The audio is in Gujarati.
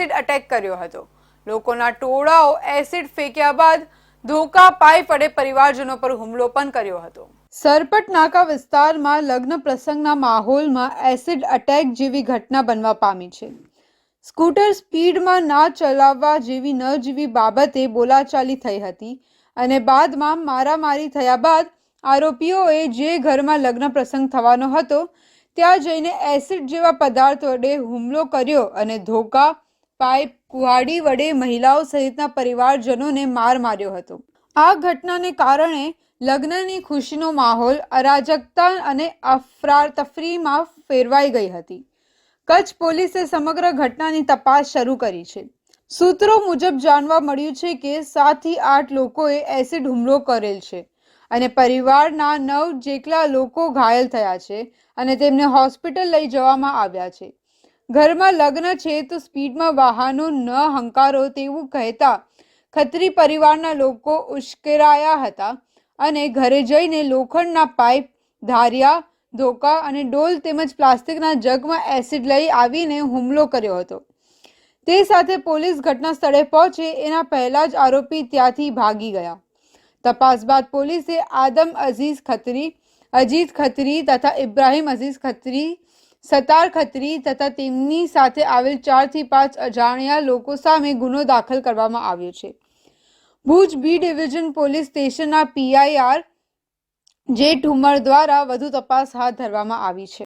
એસિડ અટેક કર્યો હતો. લોકોના ટોળાઓ એસિડ ફેંક્યા બાદ ધોકા પાઈ વડે પરિવારજનો પર હુમલો પણ કર્યો હતો. સરપટ નાકા વિસ્તારમાં લગ્ન પ્રસંગના માહોલમાં એસિડ અટેક જેવી ઘટના બનવા પામી છે. સ્કૂટર સ્પીડમાં ના ચલાવવા જેવી ન જેવી બાબતે બોલાચાલી થઈ હતી અને બાદમાં મારામારી થયા બાદ આરોપીઓએ જે ઘરમાં લગ્ન પ્રસંગ થવાનો હતો, ત્યાં જઈને એસિડ જેવા પદાર્થ વડે હુમલો કર્યો અને ધોકા પાઇપ કુહાડી વડે મહિલાઓ સહિતના પરિવારજનોને માર માર્યો હતો. આ ઘટનાને કારણે લગ્નની ખુશીનો માહોલ, અરાજકતા અને અફરાતફરીમાં ફેરવાઈ ગઈ હતી. કચ્છ પોલીસે સમગ્ર ઘટનાની તપાસ શરૂ કરી છે. સૂત્રો મુજબ જાણવા મળ્યું છે કે સાતથી આઠ લોકોએ એસિડ હુમલો કરેલ છે અને પરિવારના નવ જેટલા લોકો ઘાયલ થયા છે અને તેમને હોસ્પિટલ લઈ જવામાં આવ્યા છે. ઘરમાં લગ્ન છે તો સ્પીડમાં વાહનો ન હંકારો તેવું કહેતા ખત્રી પરિવારના લોકો ઉશ્કેરાયા હતા અને ઘરે જઈને લોખંડના પાઇપ, ધારિયા, ધોકા અને ડોલ તેમજ પ્લાસ્ટિકના જગમાં એસિડ લઈ આવીને હુમલો કર્યો હતો. તે સાથે પોલીસ ઘટના સ્થળે પહોંચે, એના પહેલા જ આરોપી ત્યાંથી ભાગી ગયા. તપાસ બાદ પોલીસે આદમ અઝીઝ ખત્રી, અજીત ખત્રી તથા ઇબ્રાહિમ અઝીઝ ખત્રી સતાર ખત્રી તથા તેમની સાથે આવેલ ચારથી પાંચ અજાણ્યા લોકો સામે ગુનો દાખલ કરવામાં આવ્યો છે. ભુજ બી ડિવિઝન પોલીસ સ્ટેશનના પીઆઈઆર જે ઠુમર દ્વારા વધુ તપાસ હાથ ધરવામાં આવી છે.